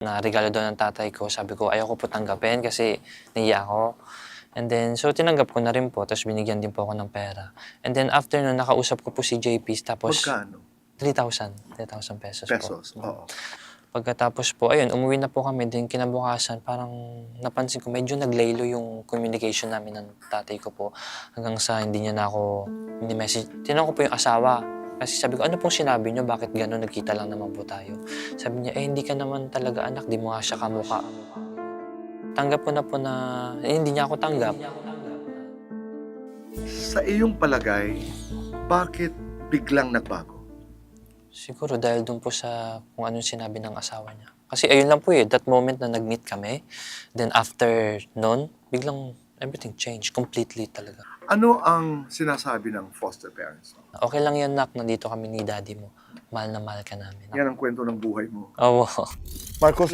na regalo daw ng tatay ko. Sabi ko, ayaw ko po tanggapin kasi naiya ako. And then, so tinanggap ko na rin po, tapos binigyan din po ako ng pera. And then after nun, nakausap ko po si JP, tapos Magkano? 3,000. 3,000 pesos, Pesos. po. Oo. Pagkatapos po, ayun, umuwi na po kami. Then kinabukasan, parang napansin ko, medyo naglaylo yung communication namin ng tatay ko po. Hanggang sa hindi niya na ako, hindi message. Tinanong ko po yung asawa. Kasi sabi ko, ano pong sinabi niyo? Bakit gano'n? Nagkita lang naman po tayo. Sabi niya, eh hindi ka naman talaga anak, di mo nga siya kamukha. Tanggap ko na po na, eh, hindi niya ako tanggap. Sa iyong palagay, bakit biglang nagbago? Siguro dahil dun po sa kung anong sinabi ng asawa niya. Kasi ayun lang po eh, that moment na nag-meet kami, then after nun, biglang everything changed completely talaga. Ano ang sinasabi ng foster parents? Okay lang yan, nak, nandito kami ni daddy mo. Mahal na mahal ka namin. Yan ang kwento ng buhay mo. Oo. Marcos,